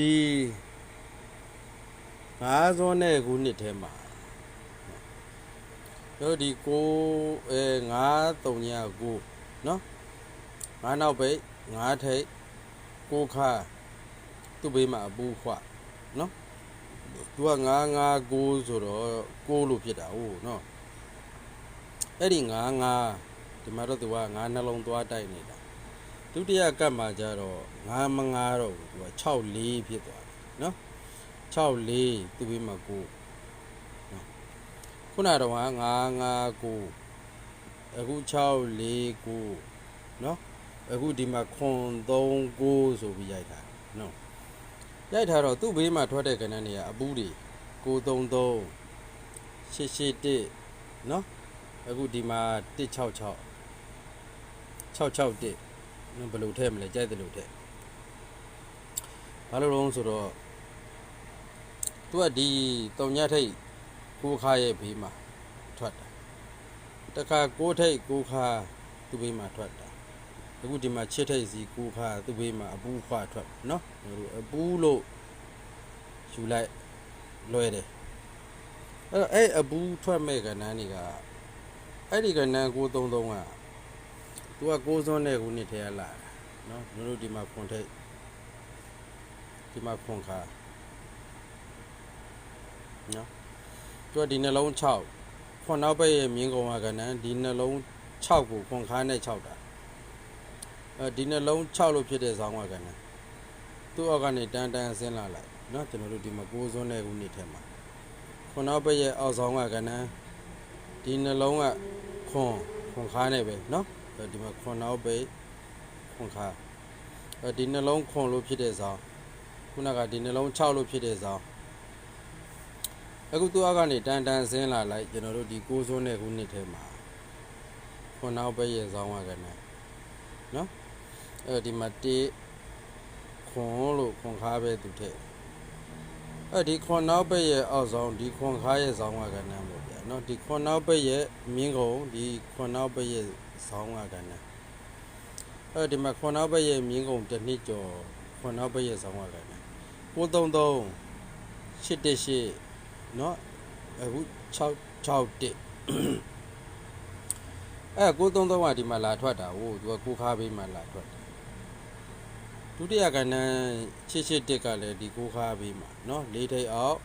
ဒီငါးစောနဲ့ခုနှစ်ထဲမှာတို့ဒီကိုအဲငါးတုံညာကိုနော်ငါးနောက်ပိတ်ငါးထိတ်ကိုခါသူ့ဘေးမှာအပူခွနော်သူကငါးငါးကိုဆိုတော့ကိုလို့ဖြစ်တာဟုတ်နော်အဲ့ဒီငါးငါးဒီမှာတော့သူကငါးနှလုံးသွားတိုက်နေတာ ဒုတိယကတ်မှာကျတော့ငါးမငါးတော့ဘူးသူက6 4ဖြစ်သွားတယ်နော်6 4သူပြီးမှ9နော်ခုနတော့က9 9 9အခု6 4 9နော်အခုဒီမှာခွန်3 9ဆိုပြီးရိုက်တာနော်ရိုက်ထားတော့သူ့ဘေးမှာထွက်တဲ့ကဏ္ဍတွေကအပူးတွေ933 881နော်အခုဒီမှာ166 661 ဘယ်လိုထည့်မလဲကြိုက်တယ်လို့ထည့်ဘာလို့လဲဆိုတော့သူကဒီတုံညထိတ်ကိုခါရဲ့ဘေးမှာထွက်တာတခါကိုထိတ်ကိုခါသူ့ဘေးမှာထွက်တာအခုဒီမှာချစ်ထိတ်စီကိုခါသူ့ဘေးမှာအပူခွာထွက်နော်တို့အပူလို့ယူလိုက်လွဲတယ်အဲ့တော့အဲ့အပူထွက်မဲ့ကဏ္ဍတွေကအဲ့ဒီကဏ္ဍကို33က သူကကိုးစွန်းတဲ့ခုနှစ်ထဲကလာတာနော်တို့တို့ဒီမှာခွန်ထိတ်ဒီမှာခွန်ခါနော်သူကဒီနှလုံး6ခွန်နောက်ဘက်ရဲ့မြင်းကုံကကဏ္ဍဒီနှလုံး6ကိုခွန်ခါနဲ့6တာအဲဒီနှလုံး6လို့ဖြစ်တဲ့ဇောင်းကကဏ္ဍသူ့အောက်ကနေတန်းတန်းဆင်းလာလိုက်နော်ကျွန်တော်တို့ဒီမှာကိုးစွန်းတဲ့ခုနှစ်ထဲမှာခွန်နောက်ဘက်ရဲ့အောက်ဆောင်ကကဏ္ဍဒီနှလုံးကခွန်ခွန်ခါနဲ့ပဲနော်အဲ ဒီမှာခွန်နောက်ပိတ်ခွန်ခါအဲဒီနှလုံးခွန်လို့ဖြစ်တဲ့ဇောင်းခုနကဒီနှလုံး6လို့ဖြစ်တဲ့ဇောင်းအခုသူ့အကနေတန်တန်ဆင်းလာလိုက်ကျွန်တော်တို့ဒီကိုးစွန်းတဲ့ခုနှစ်ထဲမှာခွန်နောက်ပိတ်ရဲ့ဇောင်းကကနဲ့နော်အဲဒီမှာတေးခွန်လို့ခွန်ခါပဲသူထည့်အဲဒီခွန်နောက်ပိတ်ရဲ့အောက်ဇောင်းဒီခွန်ခါရဲ့ဇောင်းကကနဲ့ပေါ့ဗျာနော်ဒီခွန်နောက်ပိတ်ရဲ့မြင်းကုံဒီခွန်နောက်ပိတ်ရဲ့ ဆောင်းကကဏ္ဍအဲဒီမှာခွန်နောက်ဘက်ရဲ့မြင်းကုန်တစ်နှစ်ကျော်ခွန်နောက်ဘက်ရဲ့ဆောင်းကကဏ္ဍ933 818เนาะအခု661အဲ933ကဒီမှာလာထွက်တာဟိုသူကကိုခါဘေးမှာလာထွက်တာဒုတိယကဏ္ဍ881ကလည်းဒီကိုခါဘေးမှာเนาะ၄ထိပ်အောက်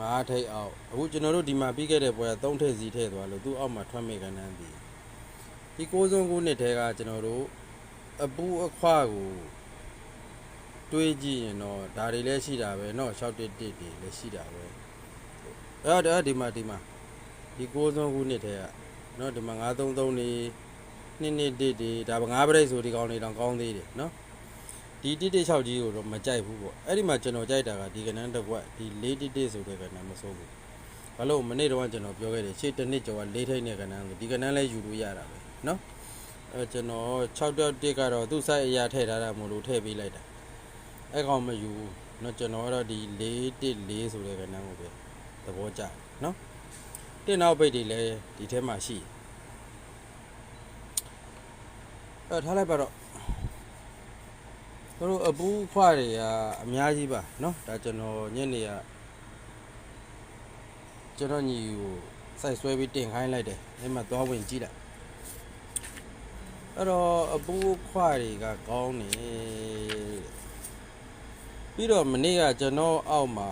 5ထိပ်အောက်အခုကျွန်တော်တို့ဒီမှာပြီးခဲ့တဲ့ပွဲက3ထိပ်စီထည့်သွားလို့သူ့အောက်မှာထွက်မဲ့ကဏ္ဍဒီ ဒီကိုစုံကိုနှစ်ထဲကကျွန်တော်တို့အပူအခွားကိုတွေးကြည့်ရင်တော့ဒါတွေလည်းရှိတာပဲเนาะ611တွေလည်းရှိတာပဲအဲ့ဒါဒီမှာဒီမှာဒီကိုစုံကိုနှစ်ထဲကเนาะဒီမှာ933နေနှစ်နှစ်တစ်တွေဒါငါးပရိတ်ဆိုဒီကောင်တွေတောင်ကောင်းသေးတယ်เนาะဒီတစ်တစ်6ကြီးကိုတော့မကြိုက်ဘူးပေါ့အဲ့ဒီမှာကျွန်တော်ကြိုက်တာကဒီကနန်းတစ်ကွက်ဒီ4တစ်တစ်ဆိုတဲ့ကနန်းမစိုးဘူးဘာလို့မနေ့တော့ကျွန်တော်ပြောခဲ့တယ်ရှေ့တစ်နှစ်ကျော်က၄ထိပ်နဲ့ကနန်းဆိုဒီကနန်းလဲယူလို့ရတာပဲ เนาะ အဲကျွန်တော်6တက်1ကတော့သူ့ site အရာထည့်ထားတာမို့လို့ထည့်ပေးလိုက်တာအဲကောင်မယူဘူးเนาะကျွန်တော်ကတော့ဒီ414ဆိုတဲ့ကဏ္ဍကိုပဲသဘောကျတယ်เนาะတင်နောက်ပိတ်တွေလည်းဒီထဲမှာရှိအဲထားလိုက်ပါတော့တို့အပူခွာတွေကအများကြီးပါเนาะဒါကျွန်တော်ညနေကကျွန်တော်ညီကိုစိုက်ဆွဲပြီးတင်ခိုင်းလိုက်တယ်အဲ့မှာသွားဝင်ကြည့်လိုက် အဲ့တော့အပူခွာတွေကကောင်းနေပြီးတော့မနေ့ကကျွန်တော်အောက်မှာ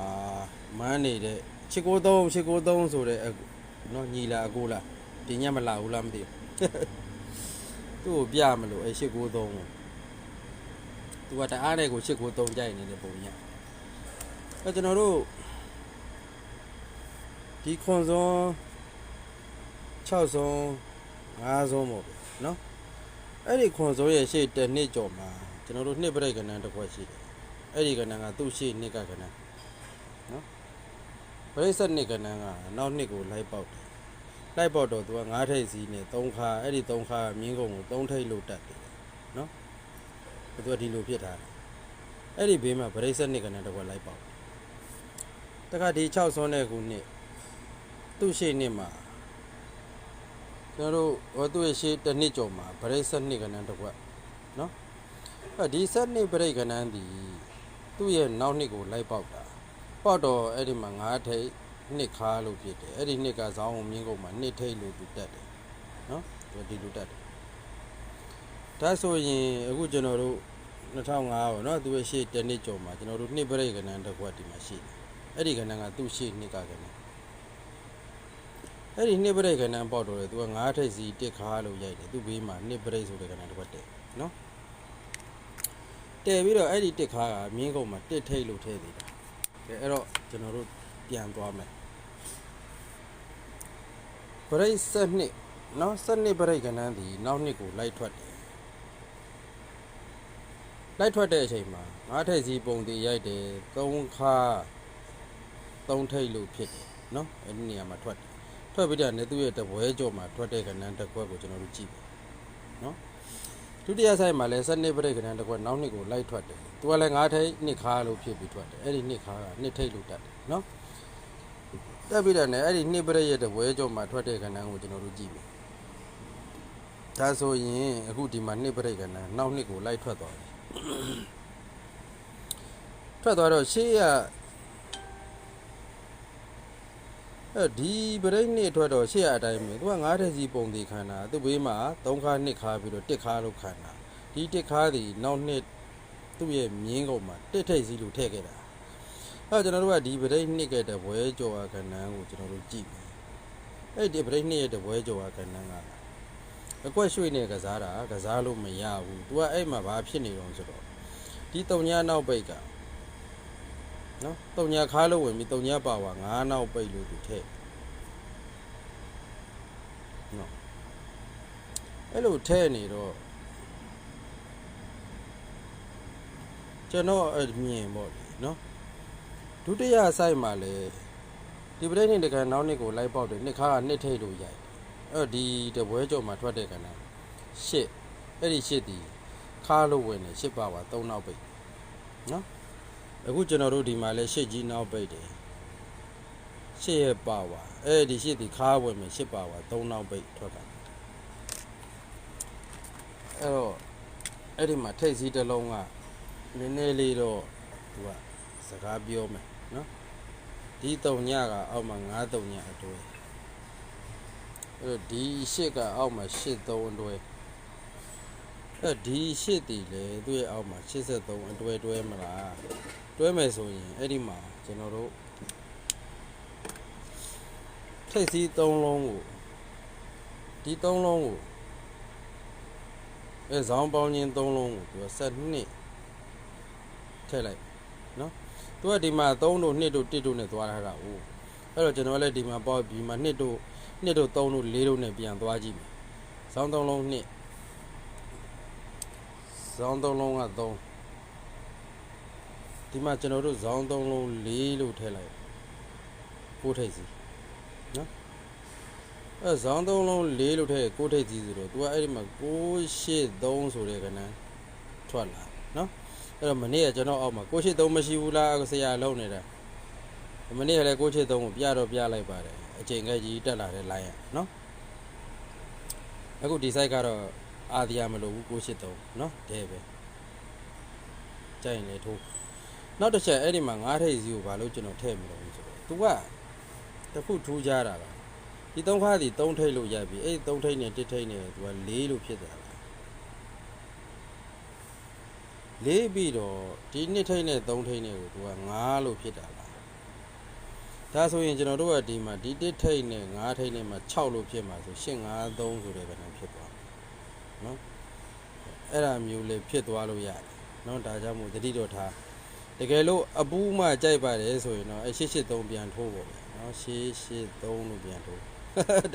မန်းနေတဲ့ချစ်ကိုသုံးချစ်ကိုသုံးဆိုတဲ့အကူနော်ညီလာအကိုလားဒီညမလာဘူးလားမသိဘူးသူ့ကိုပြမလို့အဲချစ်ကိုသုံးကိုသူကတအားတဲ့ကိုချစ်ကိုသုံးကြိုက်နေတဲ့ပုံကြီးအဲကျွန်တော်တို့ဒီခွန်စုံ6စုံ5စုံပေါ့ဗျာနော် အဲ့ဒီခွန်စိုးရဲ့ရှေ့တစ်နှစ်ကျော်မှာကျွန်တော်တို့နှစ်ပြိတ်ကဏ္ဍတစ်ခွက်ရှိတယ်အဲ့ဒီကဏ္ဍကသူ့ရှေ့နှစ်ကကဏ္ဍနော်ပရိသတ်နှစ်ကဏ္ဍကနောက်နှစ်ကိုလိုက်ပေါက်တယ်လိုက်ပေါက်တော့သူက9ထိပ်စီးနဲ့3ခါအဲ့ဒီ3ခါမြင်းကုံကို3ထိပ်လို့တက်တယ်နော်သူကဒီလိုဖြစ်တာအဲ့ဒီဘေးမှာပရိသတ်နှစ်ကဏ္ဍတစ်ခွက်လိုက်ပေါက်တခါဒီ6ဆွန်းတဲ့ခုနှစ်သူ့ရှေ့နှစ်မှာ ကျွန်တော်တို့ဟိုသူ့ရဲ့ရှေ့တစ်နှစ်ကျော်မှာဗရိတ်ဆက်နှစ်ကဏ္ဍတစ်ခွက်နော်အဲဒီဆက်နှစ်ဗရိတ်ကဏ္ဍဒီသူ့ရဲ့နောက်နှစ်ကိုလိုက်ပေါက်တာပေါက်တော့အဲ့ဒီမှာငါးထိတ်နှစ်ခါလို့ဖြစ်တယ်အဲ့ဒီနှစ်ကဇောင်းအောင်မြင်းကုန်မှာနှစ်ထိတ်လို့သူတက်တယ်နော်သူဒီလိုတက်တယ်ဒါဆိုရင်အခုကျွန်တော်တို့2005ပေါ့နော်သူရဲ့ရှေ့တစ်နှစ်ကျော်မှာကျွန်တော်တို့နှစ်ပရိတ်ကဏ္ဍတစ်ခွက်ဒီမှာရှိတယ်အဲ့ဒီကဏ္ဍကသူ့ရှေ့နှစ်ကကဏ္ဍ အဲ့ဒီနှစ်ပရိတ်ကဏ္ဍပေါက်တော့လေသူကငါးထိတ်စီတစ်ခါလို့ရိုက်တယ်သူ့ဘေးမှာနှစ်ပရိတ်ဆိုတဲ့ကဏ္ဍတစ်ခွက်တယ်နော်တဲပြီးတော့အဲ့ဒီတစ်ခါကမြင်းကုန်မှာတစ်ထိတ်လို့ထည့်သေးတာကဲအဲ့တော့ကျွန်တော်တို့ပြန်သွားမယ်ပရိတ်ဆက်နှစ်နော်ဆက်နှစ်ပရိတ်ကဏ္ဍဒီနောက်နှစ်ကိုလိုက်ထွက်တယ်လိုက်ထွက်တဲ့အချိန်မှာငါးထိတ်စီပုံတည်ရိုက်တယ်သုံးခါသုံးထိတ်လို့ဖြစ်တယ်နော်အဲ့ဒီနေရာမှာထွက်တယ် ထွက်ပြီးတော့နေသူ့ရဲ့တပွဲကြော်မှာထွက်တဲ့ကဏ္ဍတစ်ခွက်ကိုကျွန်တော်တို့ကြည့်မယ်နော်ဒုတိယဆိုင်မှာလည်းစနစ်ပရိတ်ကဏ္ဍတစ်ခွက်နောက်နှစ်ကိုလိုက်ထွက်တယ်။သူကလည်းငါးထိပ်နှစ်ခါလို့ဖြစ်ပြီးထွက်တယ်။အဲ့ဒီနှစ်ခါကနှစ်ထိပ်လို့တက်တယ်နော်။တက်ပြီးတော့ねအဲ့ဒီနှစ်ပရိတ်ရဲ့တပွဲကြောမှာထွက်တဲ့ကဏ္ဍကိုကျွန်တော်တို့ကြည့်မယ်။ဒါဆိုရင်အခုဒီမှာနှစ်ပရိတ်ကဏ္ဍနောက်နှစ်ကိုလိုက်ထွက်သွားတယ်။ထွက်သွားတော့ရှေ့က အဲဒီပရိတ်နှစ်ထွက်တော့ရှေ့ကအတိုင်းပဲသူကငါးထက်စီပုံသေးခန္ဓာသူ့ဘေးမှာ၃ခါနှစ်ခါပြီးတော့တစ်ခါလို့ခန္ဓာဒီတစ်ခါဒီနောက်နှစ်သူ့ရဲ့မြင်းကုန်မှာတစ်ထိတ်စီလို့ထည့်ခဲ့တာအဲတော့ကျွန်တော်တို့ကဒီပရိတ်နှစ်ရဲ့တပွဲကြော်အခဏ္ဍကိုကျွန်တော်တို့ကြည့်မယ်အဲ့ဒီပရိတ်နှစ်ရဲ့တပွဲကြော်အခဏ္ဍကအကွက်ရွှေ့နေကစားတာကစားလို့မရဘူးသူကအဲ့မှာဘာဖြစ်နေတော့ဆိုတော့ဒီတုံညာနောက်ပိတ်က နော်တုံညာခါလို့ဝင်ပြီးတုံညာပါဝါငါးနောက်ပိတ်လို့သူထည့်နော်အဲ့လိုထဲနေတော့ကျွန်တော်အမြင်ပေါ့လေနော်ဒုတိယဆိုင်မှာလေဒီပရိနေတကန်နောက်နှစ်ကိုလိုက်ပေါက်တယ်နှစ်ခါကနှစ်ထိတ်လို့ရိုက်အဲ့တော့ဒီတပွဲကြော်မှာထွက်တဲ့ကဏ္ဍရှစ်အဲ့ဒီရှစ်ဒီခါလို့ဝင်တယ်ရှစ်ပါပါ၃နောက်ပိတ်နော် အခုကျွန်တော်တို့ဒီမှာလဲရှစ်ကြီးနောက်ပိတ်တယ်ရှစ်ရဲ့ပါပါအဲ့ဒီရှစ်ဒီခါဝင်မယ်ရှစ်ပါပါ၃နောက်ပိတ်ထွက်တာအဲ့တော့အဲ့ဒီမှာထိတ်စည်းတစ်လုံးကနည်းနည်းလေးတော့သူကစကားပြောမယ်နော်ဒီတုံညကအောက်မှာ9တုံညအတွဲအဲ့တော့ဒီရှစ်ကအောက်မှာ8တုံအတွဲ အဲ့ဒီရှစ်တီလေသူ့ရဲ့အောက်မှာ83အတွဲတွဲမလားတွဲမယ်ဆိုရင်အဲ့ဒီမှာကျွန်တော်တို့ထိတ်စီး၃လုံးကိုဒီ၃လုံးကိုအဲဇောင်းပေါင်းချင်း၃လုံးကိုသူကဆက်နှစ်ထည့်လိုက်နော်သူကဒီမှာ3တို့2တို့1တို့နဲ့သွားထားတာ哦အဲ့တော့ကျွန်တော်လည်းဒီမှာပေါ့ဒီမှာ2တို့2တို့3တို့4တို့နဲ့ပြန်သွားကြည့်မယ်ဇောင်း၃လုံး2 ဇောင်း၃လုံးက3ဒီမှာကျွန်တော်တို့ဇောင်း၃လုံး4လို့ထည့်လိုက်ကိုထိတ်စီအဲဇောင်းသုံးလုံး၄လို့ထည့်ကိုထိတ်ကြီးဆိုတော့ तू ကအဲ့ဒီမှာ683ဆိုတဲ့ကဏ္ဍထွက်လာနော်အဲ့တော့မနေ့ကကျွန်တော်အောက်မှာ683မရှိဘူးလားဆရာလုံးနေတာမနေ့ကလည်း683ကိုပြတော့ပြလိုက်ပါတယ်အချိန်ကကြီးတက်လာတဲ့ line ရနော်အခုဒီ site ကတော့ အာဒီယာမလို့ဘူး683နော်ဒဲပဲကြိုက်ရင်လေထိုးနောက်တစ်ချက်အဲ့ဒီမှာငါးထိတ်စီကိုဘာလို့ကျွန်တော်ထည့်မလို့ဆိုတော့ तू ကတခုထူးကြတာပါဒီသုံးခါးစီသုံးထိတ်လို့ရိုက်ပြီအဲ့ဒီသုံးထိတ်နဲ့တစ်ထိတ်နဲ့သူက၄လို့ဖြစ်သွားတာလေးပြီးတော့ဒီနှစ်ထိတ်နဲ့သုံးထိတ်နဲ့ကိုသူက9လို့ဖြစ်တာလားဒါဆိုရင်ကျွန်တော်တို့ကဒီမှာဒီတစ်ထိတ်နဲ့9ထိတ်နဲ့မှာ6လို့ဖြစ်မှာဆို8 5 3ဆိုတဲ့ကဏ္ဍဖြစ်သွားတယ် နော်အဲ့ဒါမျိုးလေးဖြစ်သွားလို့ရတယ်နော်ဒါကြောင့်မို့တတိတော်ထားတကယ်လို့အပူးမှကြိုက်ပါတယ်ဆိုရင်တော့အဲ့883ပြန်ထိုးပေါ့ဗျာနော်883လို့ပြန်ထိုး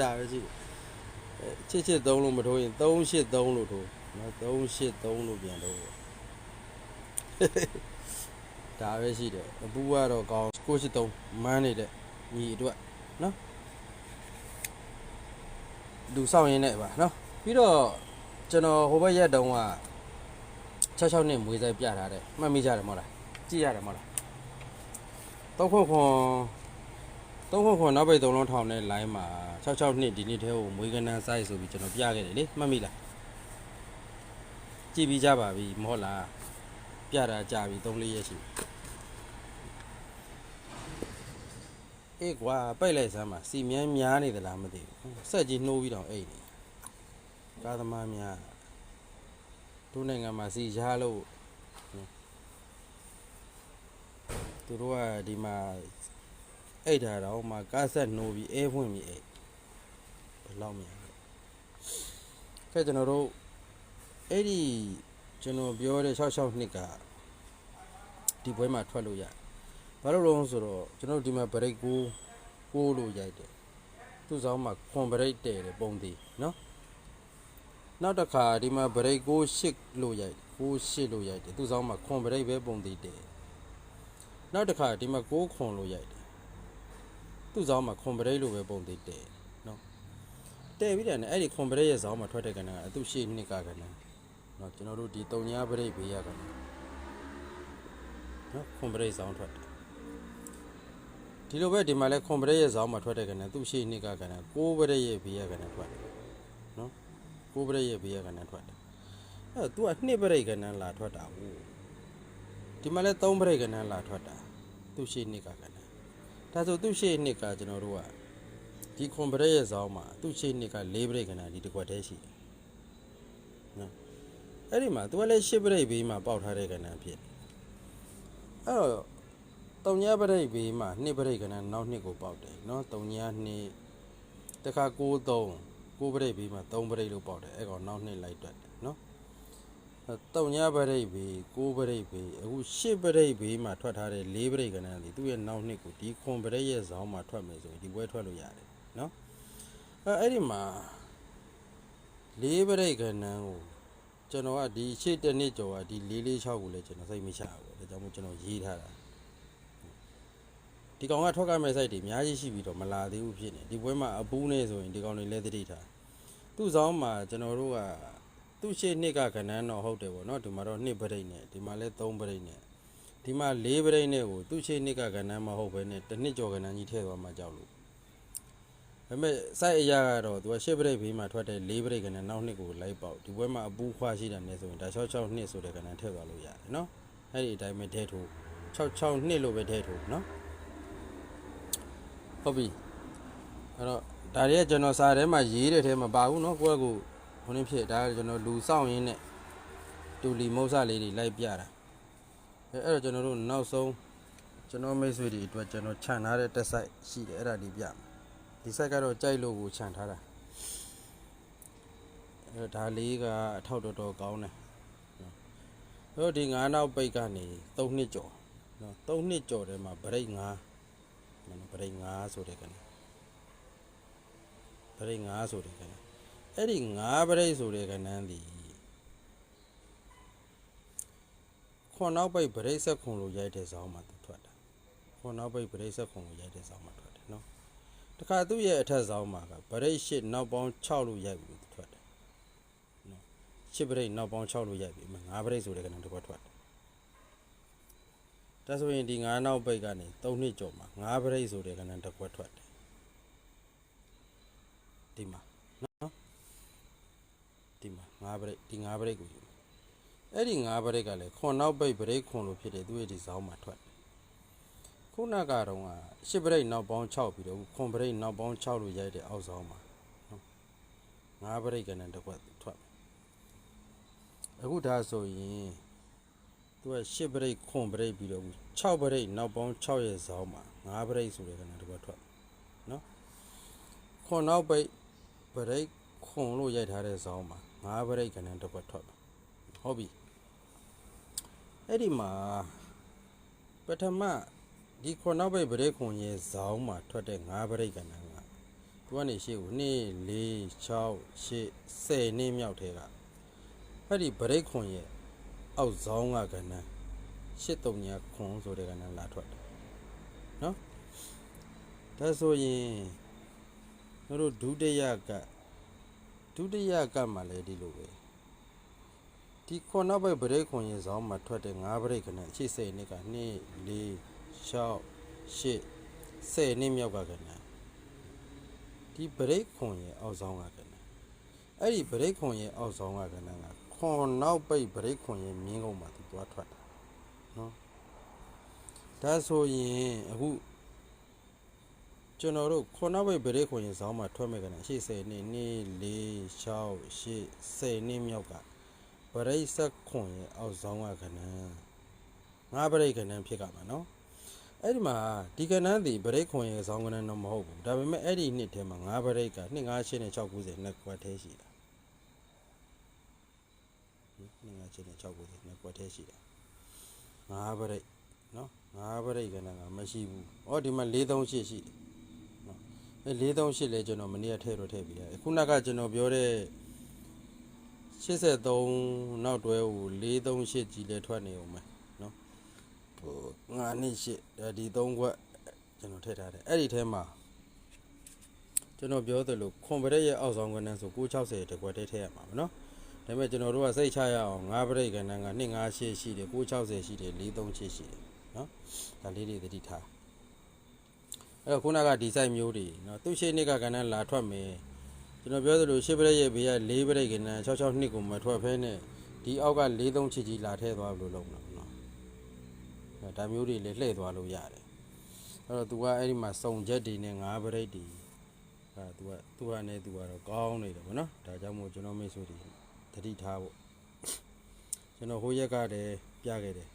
ဒါပဲရှိတယ်ချစ်ချစ်3လို့မထိုးရင်383လို့ထိုးနော်383လို့ပြန်ထိုးပေါ့ဒါပဲရှိတယ်အပူကတော့ကောင်း983မန်းနေတဲ့ညီအတွက်နော်လူဆောင်ရင်းနဲ့ပါနော်ပြီးတော့ ကျွန်တော်ဟိုဘက်ရက်တုံးက66နှစ်မွေးစားပြထားတယ်မှတ်မိကြတယ်မဟုတ်လားကြည့်ရတယ်မဟုတ်လား3ခွန်ခွန်3ခွန်ခွန်နောက်ပိတ်3လုံးထောင်တဲ့ line မှာ66နှစ်ဒီနေ့တည်းကိုမွေးကနန်း size ဆိုပြီးကျွန်တော်ပြခဲ့တယ်လေမှတ်မိလားကြည့်ပြီးကြပါပြီမဟုတ်လားပြတာကြာပြီ3-4ရက်ရှိပြီအေးကွာပိတ်လိုက်စမ်းပါစီမြန်းများနေသလားမသိဘူးဆက်ကြီးနှိုးပြီးတော့အိတ်နေ ကားသမားများတို့နိုင်ငံမှာစီရားလို့သူတို့ကဒီမှာအိတ်ထားတော့မှကားဆက်နှိုးပြီးအဲဖွင့်ပြီးအိတ်ဘယ်လောက်များလဲခဲကျွန်တော်တို့အဲ့ဒီကျွန်တော်ပြောတဲ့66နှစ်ကဒီပွဲမှာထွက်လို့ရဘာလို့လဲဆိုတော့ကျွန်တော်တို့ဒီမှာ break ကိုကိုလို့ရိုက်တယ်သူ့ဆောင်မှာခွန် break တည်တယ်ပုံသေးနော် နောက်တစ်ခါဒီမှာ break ကို8လို့ရိုက်ကို8လို့ရိုက်တယ်သူ့ဆောင်မှာခွန် break ပဲပုံသေးတယ်နောက်တစ်ခါဒီမှာကိုခွန်လို့ရိုက်တယ်သူ့ဆောင်မှာခွန် break လို့ပဲပုံသေးတယ်နော်တဲ့ပြီးတယ်နဲ့အဲ့ဒီခွန် break ရဲ့ဆောင်မှာထွက်တဲ့ကဏ္ဍကအသူ့ရှေ့နှစ်ကကဏ္ဍနော်ကျွန်တော်တို့ဒီတုံညာပရိတ်ဘေးရကနော်နော်ခွန်ပရိတ်ဆောင်ထွက်တယ်ဒီလိုပဲဒီမှာလဲခွန်ပရိတ်ရဲ့ဆောင်မှာထွက်တဲ့ကနဲ့သူ့ရှိနှစ်ကကနဲ့ကိုးပရိတ်ရဲ့ဘေးရကနဲ့ထွက်တယ်နော် ကိုးပရိတ်ရဲ့ဘေးရကနဲ့ထွက်တယ်အဲ့တော့ तू ကနှစ်ပရိတ်ကနဲ့လာထွက်တာဟုတ်ဒီမှာလဲသုံးပရိတ်ကနဲ့လာထွက်တာသူ့ရှိနှစ်ကကနဲ့ဒါဆိုသူ့ရှိနှစ်ကကျွန်တော်တို့ကဒီခွန်ပရိတ်ရဲ့ဆောင်မှာသူ့ရှိနှစ်က၄ပရိတ်ကနဲ့ဒီတစ်ခွက်တည်းရှိတယ်အဲ့ဒီမှာ तू ကလည်းရှစ်ပရိတ်ဘေးမှာပေါက်ထားတဲ့ကဏ္ဍဖြစ်အဲ့တော့တုံညာပရိတ်ဘေးမှာနှစ်ပရိတ်ကဏ္ဍနောက်နှစ်ကိုပေါက်တယ်နော်တုံညာနှစ်တခါ6 3 6ပရိတ်ဘေးမှာ3ပရိတ်လို့ပေါက်တယ်အဲ့ကောင်နောက်နှစ်လိုက်တွက်တယ်နော်အဲ့တုံညာပရိတ်ဘေး6ပရိတ်ဘေးအခုရှစ်ပရိတ်ဘေးမှာထွက်ထားတဲ့4ပရိတ်ကဏ္ဍဒီသူ့ရဲ့နောက်နှစ်ကိုဒီခွန်ပရိတ်ရဲ့ဇောင်းမှာထွက်မယ်ဆိုရင်ဒီပွဲထွက်လို့ရတယ်နော်အဲ့အဲ့ဒီမှာ4ပရိတ်ကဏ္ဍကိုကျွန်တော်ကဒီရှေ့တစ်နှစ်ကျော်ကဒီ446ကိုလည်းကျွန်တော်စိတ်မချဘူးဒါကြောင့်မို့ကျွန်တော်ရေးထားတာ ဒီကောင်ကထွက်ကမဲ့ site တွေအများကြီးရှိပြီးတော့မလာသေးဘူးဖြစ်နေဒီပွဲမှာအပူးနေဆိုရင်ဒီကောင်တွေလည်းသတိထားသူ့ဆောင်မှာကျွန်တော်တို့ကသူ့ရှေ့နှစ်ကကဏ္ဍတော့ဟုတ်တယ်ပေါ့နော်ဒီမှာတော့နှစ်ပရိတ်နဲ့ဒီမှာလည်း3ပရိတ်နဲ့ဒီမှာ4ပရိတ်နဲ့ကိုသူ့ရှေ့နှစ်ကကဏ္ဍမဟုတ်ဘဲနဲ့တစ်နှစ်ကျော်ကဏ္ဍကြီးထည့်သွားမှကြောက်လို့ဒါပေမဲ့ site အရာကတော့သူကရှေ့ပရိတ်ဘေးမှာထွက်တဲ့4ပရိတ်ကဏ္ဍနောက်နှစ်ကိုလိုက်ပေါက်ဒီပွဲမှာအပူးခွာရှိတာနဲ့ဆိုရင်ဒါ66နှစ်ဆိုတဲ့ကဏ္ဍထည့်သွားလို့ရတယ်နော်အဲ့ဒီအတိုင်းပဲထည့်ထိုး66နှစ်လို့ပဲထည့်ထိုးနော် ဟုတ်ပြီအဲ့တော့ဒါတွေကကျွန်တော်စာထဲမှာရေးတဲ့ထဲမှာပါဘူးနော်ကိုယ့်ကိုယ်ခုနဖြစ်ဒါကကျွန်တော်လူစောင့်ရင်းနဲ့တူလီမုတ်စလေးတွေလိုက်ပြတာအဲ့အဲ့တော့ကျွန်တော်တို့နောက်ဆုံးကျွန်တော်မိတ်ဆွေတွေအတွက်ကျွန်တော်ခြံထားတဲ့တက်ဆိုင်ရှိတယ်အဲ့ဒါဒီပြမယ်ဒီဆိုင်ကတော့ကြိုက်လို့ကိုခြံထားတာအဲ့ဒါလေးကအထောက်တော်တော်ကောင်းတယ်နော်အဲ့တော့ဒီငါးနောက်ပိတ်ကနေ3နှစ်ကျော်နော်3နှစ်ကျော်ထဲမှာဗရိတ်9မ နော်ဗရိတ်9ဆိုတဲ့ကနေဗရိတ်9ဆိုတဲ့ကနေအဲ့ဒီ9ဗရိတ်ဆိုတဲ့ကနန်းဒီခွန်နောက်ပိတ်ဗရိတ်ဆက်ခွန်လို့ရိုက်တဲ့ဇောင်းမှာသူထွက်တာခွန်နောက်ပိတ်ဗရိတ်ဆက်ခွန်လို့ရိုက်တဲ့ဇောင်းမှာထွက်တယ်နော်တခါသူ့ရဲ့အထက်ဆောင်မှာကဗရိတ်ရှစ်နောက်ပေါင်း6လို့ရိုက်ပြီးထွက်တယ်နော်ရှစ်ဗရိတ်နောက်ပေါင်း6လို့ရိုက်ပြီးငါးဗရိတ်ဆိုတဲ့ကဏ္ဍတစ်ခွက်ထွက်တယ် ဒါဆိုရင်ဒီငါးနောက်ပိတ်ကနေ3နှစ်ကျော်မှာငါးဗရိတ်ဆိုတဲ့ကဏ္ဍတစ်ခွက်ထွက်တယ်ဒီမှာနော်ဒီမှာငါးဗရိတ်ဒီငါးဗရိတ်ကိုယူအဲ့ဒီငါးဗရိတ်ကလည်းခွန်နောက်ပိတ်ဗရိတ်ခွန်လို့ဖြစ်တယ်သူ့ရဲ့ဒီဆောင်မှာထွက်တယ်ခုနကတော့ကရှစ်ပရိတ်နောက်ပေါင်း6ပြီးတော့ခွန်ပရိတ်နောက်ပေါင်း6လို့ရိုက်တဲ့အောက်ဆောင်မှာနော်ငါးပရိတ်ကနဲ့တစ်ခွက်ထွက်မယ်အခုဒါဆိုရင် သူကရှစ်ပရိတ်ခွန်ပရိတ်ပြီးတော့6ပရိတ်နောက်ပေါင်း6ရဲ့ဇောင်းမှာငါးပရိတ်ဆိုတဲ့ကနဲ့တစ်ခွက်ထွက်မယ်နော်ခွန်နောက်ပိတ်ပရိတ်ခွန်လို့ရိုက်ထားတဲ့ဇောင်းမှာငါးပရိတ်ကနဲ့တစ်ခွက်ထွက်မယ်ဟုတ်ပြီအဲ့ဒီမှာပထမဒီခွန်နောက်ပိတ်ဗရိတ်ခွန်ရဲ့ဇောင်းမှာထွက်တဲ့၅ဗရိတ်ကဏ္ဍကသူကနေရှေ့ကို2 4 6 8 10နှစ်မြောက်ထဲကအဲ့ဒီဗရိတ်ခွန်ရဲ့ အောက်ဇောင်းကကဏ္ဍ8 3ညာခွန်ဆိုတဲ့ကဏ္ဍလာထွက်တယ်နော်ဒါဆိုရင်တို့ဒုတိယကဒုတိယကမှလည်းဒီလိုပဲဒီခွန်နောက်ပိတ်ဗရိတ်ခွန်ရဲ့ဇောင်းမှာထွက်တဲ့၅ဗရိတ်ကဏ္ဍအချိတ်10နှစ်က2 4 6 8 10နှစ်မြောက်ကကဏ္ဍဒီဗရိတ်ခွန်ရဲ့အောက်ဆောင်ကကဏ္ဍအဲ့ဒီဗရိတ်ခွန်ရဲ့အောက်ဆောင်ကကဏ္ဍက ခွန်နောက်ပိတ်ဗရိတ်ခွန်ရဲ့မြင်းကုန်းမှာသူသွားထွက်တာနော်ဒါဆိုရင်အခုကျွန်တော်တို့ခုနောက်ဘိတ်ဗရေခွန်ရင်ဇောင်းမှာထွက်မဲ့ကနရှေ့10နှစ်2 4 6 8 10နှစ်မြောက်ကဗရိတ်ဆက်ခွန်ရဲ့အောက်ဇောင်းကကနန်းငါးဗရိတ်ကနန်းဖြစ်ကမှာနော်အဲ့ဒီမှာဒီကနန်းဒီဗရိတ်ခွန်ရဲ့ဇောင်းကနန်းတော့မဟုတ်ဘူးဒါပေမဲ့အဲ့ဒီနှစ်ထဲမှာငါးဗရိတ်က2 5 8နဲ့6 90နှစ်ကွက်သေးရှိတာ 2 5 8နဲ့6 90နှစ်ကွက်သေးရှိတာငါးဗရိတ်နော်ငါးဗရိတ်ကနန်းကမရှိဘူးဩဒီမှာ4 3 8ရှိတယ်အဲ438လဲကျွန်တော်မနေ့ကထည့်တော့ထည့်ပြီးရတယ်ခုနကကျွန်တော်ပြောတဲ့83နောက်တွဲကို438ကြီးလဲထွက်နေအောင်မယ်နော်ဟို9နှစ်8အဲဒီ3ခွက်ကျွန်တော်ထည့်ထားတယ်အဲ့ဒီထဲမှာကျွန်တော်ပြောသလိုခွန်ပရက်ရဲ့အောက်ဆောင်ကဏ္ဍဆို960တကွက်တည်းထည့်ရမှာမနော် ဒါပေမဲ့ကျွန်တော်တို့ကစိတ်ချရအောင်9ဘရိတ်ကဏ္ဍက258ရှိတယ်960ရှိတယ်438ရှိတယ်နော်ဒါလေးတွေသတိထားအဲ့တော့ခုနကဒီဆိုင်မျိုးတွေနော်သူ့ရှေ့နှစ်ကကဏ္ဍလာထွက်မယ်ကျွန်တော်ပြောသလို10ဘရိတ်ရဲ့ဘေးက4ဘရိတ်ကဏ္ဍ662ကိုမထွက်ဖဲနဲ့ဒီအောက်က438ကြီးလာထည့်သွားလို့လုပ်တော့နော်အဲ့ဒါမျိုးတွေလည်းလှည့်သွားလို့ရတယ်အဲ့တော့ तू ကအဲ့ဒီမှာစုံချက်တွေနဲ့9ဘရိတ်တွေအဲ့ तू က तू ကနဲ့ तू ကတော့ကောင်းနေတယ်ဗောနော်ဒါကြောင့်မို့ကျွန်တော်မိတ်ဆွေတွေ တတိထားဖို့ကျွန်တော်ဟိုရက်ကတည်းပြခဲ့တယ်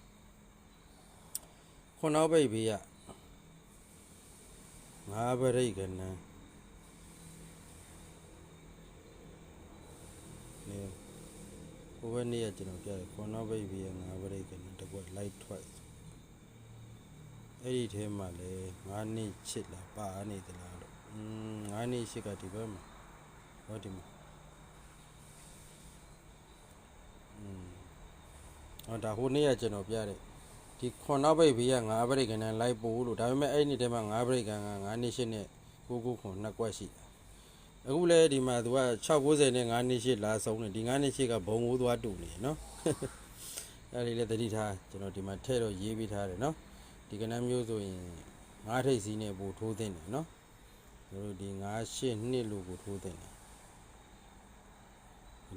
ခုနောက်ပိတ်ဘေးကငါးပရိတ်ကနန်းနေဟိုဘက်နေ့ကကျွန်တော်ပြတယ်ခွန်နောက်ဘိတ်ပြီးရငါးပရိတ်ကနန်းတစ်ခွက်လိုက်ထွက်အဲ့ဒီထဲမှာလေငါးနှစ်ချစ်လာပါနေသလားလို့อืมငါးနှစ်ချစ်ကဒီဘက်မှာဟောဒီမှာ อืมဟောဒါဟိုနေ့ကကျွန်တော်ပြတယ်ဒီခွန်နောက်ဘိတ်ဘေးကငါးပရိတ်ကန်နဲ့လိုက်ပို့လို့ဒါပေမဲ့အဲ့ဒီထဲမှာငါးပရိတ်ကန်က9နှစ်ရှစ်နဲ့99ခွန်နှစ်ကွက်ရှိတယ်အခုလဲဒီမှာသူက690နဲ့9နှစ်ရှစ်လာဆုံးတယ်ဒီ9နှစ်ရှစ်ကဘုံဘိုးသွားတူနေနော်အဲ့ဒီလဲတတိထားကျွန်တော်ဒီမှာထည့်တော့ရေးပေးထားတယ်နော်ဒီကနန်းမျိုးဆိုရင်ငါးထိပ်စီးနဲ့ပို့ထိုးသင့်တယ်နော်တို့ဒီ9ရှစ်နှစ်လို့ကိုထိုးသင့်တယ်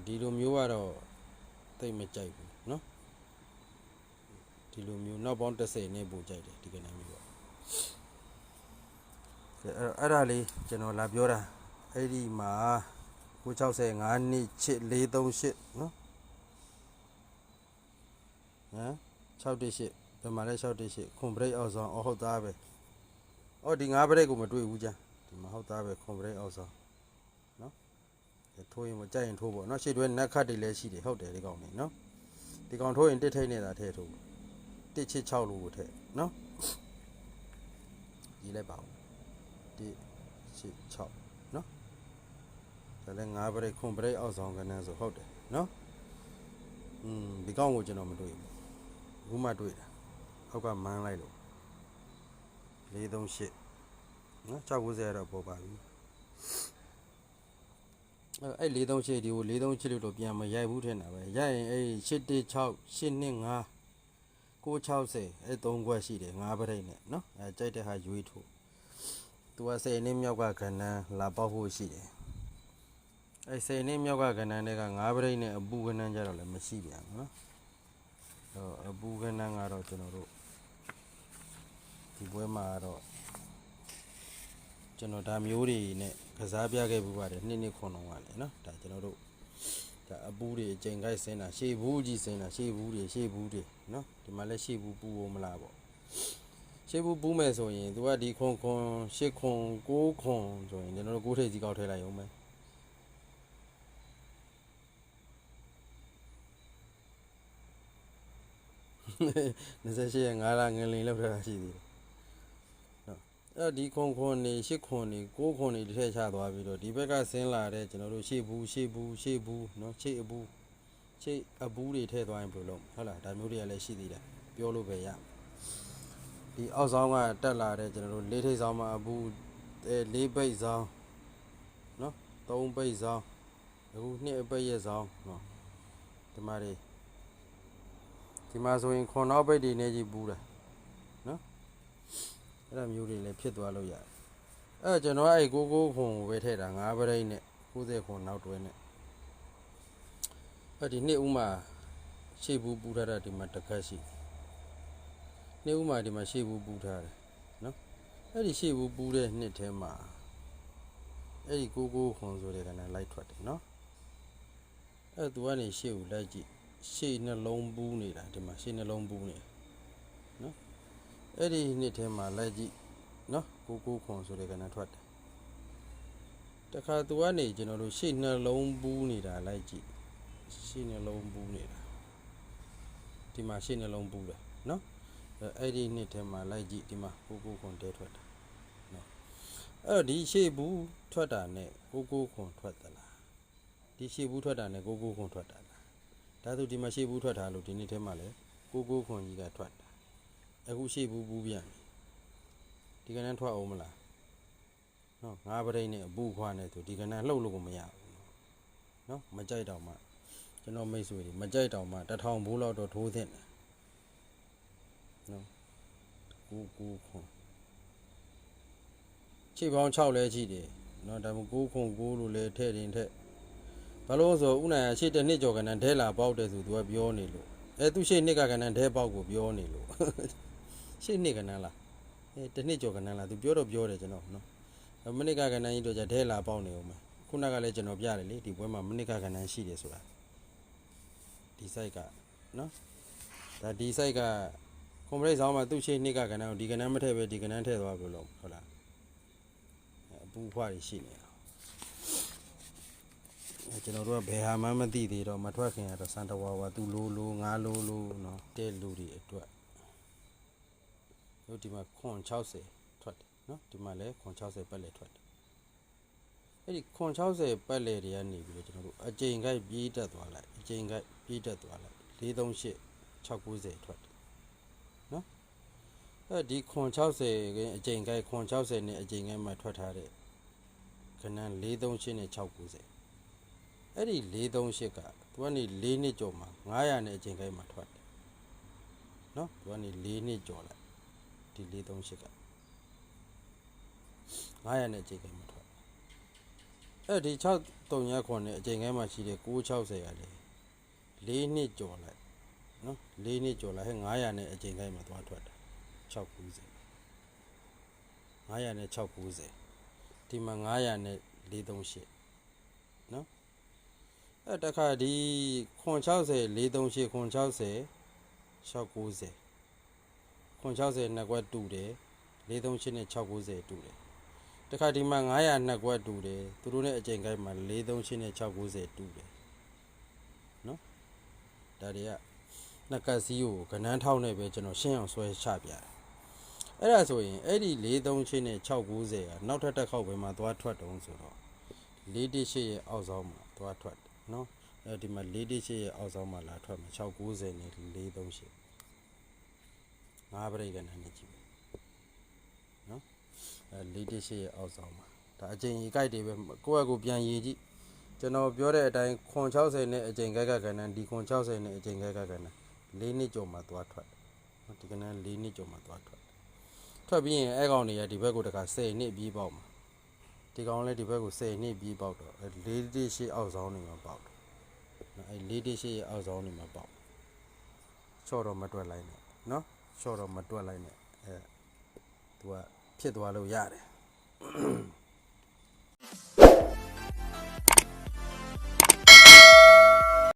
ဒီလိုမျိုးကတော့ တိတ်မကြိုက်ဘူးနော်ဒီလိုမျိုးနောက်ပေါင်း30နဲ့ပို့ကြိုက်တယ်ဒီကနေ့မျိုးပေါ့ကဲအဲ့တော့အဲ့ဒါလေးကျွန်တော်လာပြောတာအဲ့ဒီမှာ965နှစ်ချစ်438နော်ဟမ်618ဘယ်မှာလဲ618ခွန်ဘရိတ်အောက်ဆောင်အော်ဟုတ်သားပဲအော်ဒီ5ဘရိတ်ကိုမတွေ့ဘူးကြာဒီမှာဟုတ်သားပဲခွန်ဘရိတ်အောက်ဆောင်နော်ကဲ ထိုးရင်မကြိုက်ရင်ထိုးပေါ့နော်ရှေ့တွဲနက်ခတ်တွေလည်းရှိတယ်ဟုတ်တယ်ဒီကောင်နေနော်ဒီကောင်ထိုးရင်တစ်ထိတ်နေတာထည့်ထိုး1ချစ်6လို့ကိုထည့်နော်ရေးလိုက်ပါဦး1ချစ်6နော်ဒါလည်း5ဘရိတ်ခွန်ဘရိတ်အောက်ဆောင်ကဏ္ဍဆိုဟုတ်တယ်နော်อืมဒီကောင်းကိုကျွန်တော်မတွေ့ဘူးအခုမှတွေ့တာအောက်ကမန်းလိုက်လို့438နော်690တော့ပေါ်ပါပြီ အဲ့အဲ့438ဒီကို438လို့တော့ပြန်မရိုက်ဘူးထင်တာပဲရိုက်ရင်အဲ့816 825 660အဲ3ခွက်ရှိတယ်5ပရိတ်နဲ့เนาะအဲကြိုက်တဲ့ဟာရွေးထို့သူက10နှစ်မြောက်ကခဏန်းလာပေါက်ဖို့ရှိတယ်အဲ10နှစ်မြောက်ကခဏန်းတွေက5ပရိတ်နဲ့အပူခဏန်းကြတော့လည်းမရှိပြန်ဘူးเนาะအဲအပူခဏန်းကတော့ကျွန်တော်တို့ဒီပွဲမှာတော့ကျွန်တော်ဒါမျိုးတွေနဲ့ ကစားပြခဲ့ဘူးပါတယ်နှစ်နှစ်ခုလုံးကလည်းနော်ဒါကျွန်တော်တို့ဒါအပူးတွေအချိန်ခိုက်ဆင်းတာရှေ့ဘူးကြီးဆင်းတာရှေ့ဘူးတွေရှေ့ဘူးတွေနော်ဒီမှာလည်းရှေ့ဘူးပူဖို့မလားပေါ့ရှေ့ဘူးပူးမယ်ဆိုရင် तू ကဒီခွန်ခွန်ရှစ်ခွန်ကိုးခွန်ဆိုရင်ကျွန်တော်တို့ကိုးထိပ်ကြီးကောက်ထည့်လိုက်ရုံပဲ28ရ9လငလင်လောက်ထားရှိသေးတယ် အဲ့ဒီခွန်ခွန်နေရှစ်ခွန်နေကိုးခွန်နေတစ်ထည့်ချသွားပြီးတော့ဒီဘက်ကဆင်းလာတဲ့ကျွန်တော်တို့ရှေ့ဘူးရှေ့ဘူးရှေ့ဘူးနော်ရှေ့အဘူးရှေ့အဘူးတွေထည့်သွားရင်ဘယ်လိုလုပ်ဟုတ်လားဒါမျိုးတွေကလည်းရှိသေးတယ်ပြောလို့ပဲရဒီအောက်ဆောင်ကတက်လာတဲ့ကျွန်တော်တို့လေးထိပ်ဆောင်မှာအဘူးအဲလေးပိတ်ဆောင်နော်သုံးပိတ်ဆောင်အခုနှစ်အပိတ်ရဲ့ဆောင်နော်ဒီမှာတွေဒီမှာဆိုရင်ခွန်နောက်ပိတ်တွေနဲ့ကြီးဘူးတယ်နော် အဲ့ဒါမျိုးတွေလည်းဖြစ်သွားလို့ရတယ်အဲ့ကျွန်တော်အဲ့ကိုကိုခွန်ကိုပဲထည့်တာ၅ပရိတ်နဲ့90ခွန်နောက်တွဲနဲ့အဲ့ဒီနှစ်ဦးမှာရှေ့ဘူးပူထားတာဒီမှာတစ်ခက်ရှိနှစ်ဦးမှာဒီမှာရှေ့ဘူးပူထားတယ်နော်အဲ့ဒီရှေ့ဘူးပူတဲ့နှစ်ထဲမှာအဲ့ဒီကိုကိုခွန်ဆိုတဲ့ကဏ္ဍလိုက်ထွက်တယ်နော်အဲ့သူကနေရှေ့ကိုလိုက်ကြည့်ရှေ့နှလုံးပူးနေတာဒီမှာရှေ့နှလုံးပူးနေနော် အဲ့ဒီနှစ်ထဲမှာလိုက်ကြည့်နော်ကိုကိုခွန်ဆိုတဲ့ကဏ္ဍထွက်တယ်တခါသူကနေကျွန်တော်တို့ရှေ့နှလုံးပူးနေတာလိုက်ကြည့်ရှေ့နှလုံးပူးနေတာဒီမှာရှေ့နှလုံးပူးတယ်နော်အဲ့ဒီနှစ်ထဲမှာလိုက်ကြည့်ဒီမှာကိုကိုခွန်တဲထွက်တာနော်အဲ့တော့ဒီရှေ့ဘူးထွက်တာနဲ့ကိုကိုခွန်ထွက်သလားဒီရှေ့ဘူးထွက်တာနဲ့ကိုကိုခွန်ထွက်တာလားဒါဆိုဒီမှာရှေ့ဘူးထွက်တာလို့ဒီနှစ်ထဲမှာလဲကိုကိုခွန်ကြီးကထွက်တာ အခုရှေ့ဘူးဘူးပြန်ဒီကနေ့ထွက်အောင်မလားနော်ငါးပရိတ်နဲ့အပူခွာနဲ့သူဒီကနေ့လှုပ်လို့ကိုမရဘူးနော်မကြိုက်တော့မှကျွန်တော်မိတ်ဆွေတွေမကြိုက်တော့မှတထောင်ဘိုးလောက်တော့ထိုးသင့်တယ်နော်ကိုကိုခွန်ခြေပေါင်း6လဲရှိတယ်နော်ဒါပေမဲ့ကိုခွန်ကိုလို့လဲထဲ့တင်ထဲ့ဘာလို့ဆိုဥနိုင်ရရှေ့တနှစ်ကျော်ကနန်ဒဲလာပေါက်တယ်ဆိုသူကပြောနေလို့အဲသူရှေ့နှစ်ကကနန်ဒဲပေါက်ကိုပြောနေလို့ ရှစ်နှစ်ကနန်းလားအဲတနှစ်ကျော်ကနန်းလားသူပြောတော့ပြောတယ်ကျွန်တော်နော်မနစ်ကကနန်းကြီးတို့ကြဒဲလာပေါက်နေဦးမှာခုနကလည်းကျွန်တော်ပြတယ်လေဒီဘွဲမှာမနစ်ကကနန်းရှိတယ်ဆိုတာဒီ site ကနော်ဒါဒီ site က complete ဆောင်မှာသူ့ရှေ့နှစ်ကကနန်းကိုဒီကနန်းမထည့်ပဲဒီကနန်းထည့်သွားပြီလို့ဟုတ်လားအပူဖွားတွေရှိနေတာကျွန်တော်တို့ကဘယ်ဟာမှမသိသေးတော့မထွက်ခင်ကတော့စံတဝါဝါသူ့လိုလိုငါလိုလိုနော်တဲ့လူတွေအတွက် တို့ဒီမှာခွန်60ထွက်တယ်เนาะဒီမှာလည်းခွန်60ပတ်လေထွက်တယ်အဲ့ဒီခွန်60ပတ်လေတွေကနေပြီးတော့ကျွန်တော်တို့အကြိမ်ကိုက်ပြေးတက်သွားလိုက်အကြိမ်ကိုက်ပြေးတက်သွားလိုက်438 690ထွက်တယ် အဲဒီခွန်60ကအကြိမ်ကိုက်ခွန်60နဲ့အကြိမ်ကိုက်မှာထွက်ထားတဲ့ခဏန်း438နဲ့690အဲ့ဒီ438ကသူကနေ4နှစ်ကျော်မှာ900နဲ့အကြိမ်ကိုက်မှာထွက်တယ်နော်သူကနေ4နှစ်ကျော်လိုက် ဒီ438က900နဲ့အကြိမ်ကိုက်မှာထွက်အဲ့ဒီ63ညခွန်နဲ့အကြိမ်ကိုက်မှာရှိတဲ့960ကလေ4နှစ်ကျော်လိုက်နော်4နှစ်ကျော်လိုက်ဟဲ့900နဲ့အကြိမ်ကိုက်မှာသွားထွက်တယ်690 900နဲ့690ဒီမှာ900နဲ့438နော်အဲတခါဒီခွန်60 438ခွန်60 690ခွန် 60နှစ်ကွက်တူတယ်438နဲ့690တူတယ်တခါဒီမှာ900နှစ်ကွက်တူတယ်သူတို့နဲ့အကြိမ်ကိုက်မှာ438နဲ့690တူတယ်နော်ဒါတွေကနှစ်ကတ်စည်းကိုကနန်းထောက်နဲ့ပဲကျွန်တော်ရှင်းအောင်ဆွဲချပြတယ်အဲ့ဒါဆိုရင်အဲ့ဒီ43ချင်းနဲ့690ကနောက်ထပ်တစ်ခေါက်ပဲမှာသွားထွက်တုံးဆိုတော့418ရဲ့အောက်ဆောင်မှာသွားထွက်တယ်နော်အဲဒီမှာ418ရဲ့အောက်ဆောင်မှာလာထွက်မှာ690နဲ့438 ငါးပရိကဏ္ဍနဲ့ကြည့်မယ်နော်အဲ418ရဲ့အောက်ဆောင်မှာဒါအချိန်ကြီးကြိုက်တယ်ပဲကိုယ့်အကူပြန်ရည်ကြည့်ကျွန်တော်ပြောတဲ့အတိုင်းခွန်60နဲ့အချိန်ကြိုက်ကကဏ္ဍဒီခွန်60နဲ့အချိန်ကြိုက်ကကဏ္ဍ၄နှစ်ကျော်မှာသွားထွက်နော်ဒီကဏ္ဍ၄နှစ်ကျော်မှာသွားထွက်ထွက်ပြီးရင်အဲကောင်တွေကဒီဘက်ကိုတခါ10နှစ်ပြီးပေါက်မှာဒီကောင်လည်းဒီဘက်ကို10နှစ်ပြီးပေါက်တော့အဲ၄တိရှိအောက်ဆောင်နေမှာပေါက်တယ်နော်အဲ၄တိရှိရဲ့အောက်ဆောင်နေမှာပေါက်ချော့တော့မတွက်လိုက်နဲ့နော် ရှော့တော့မတွက်လိုက်နဲ့အဲသူကဖြစ်သွားလို့ရတယ်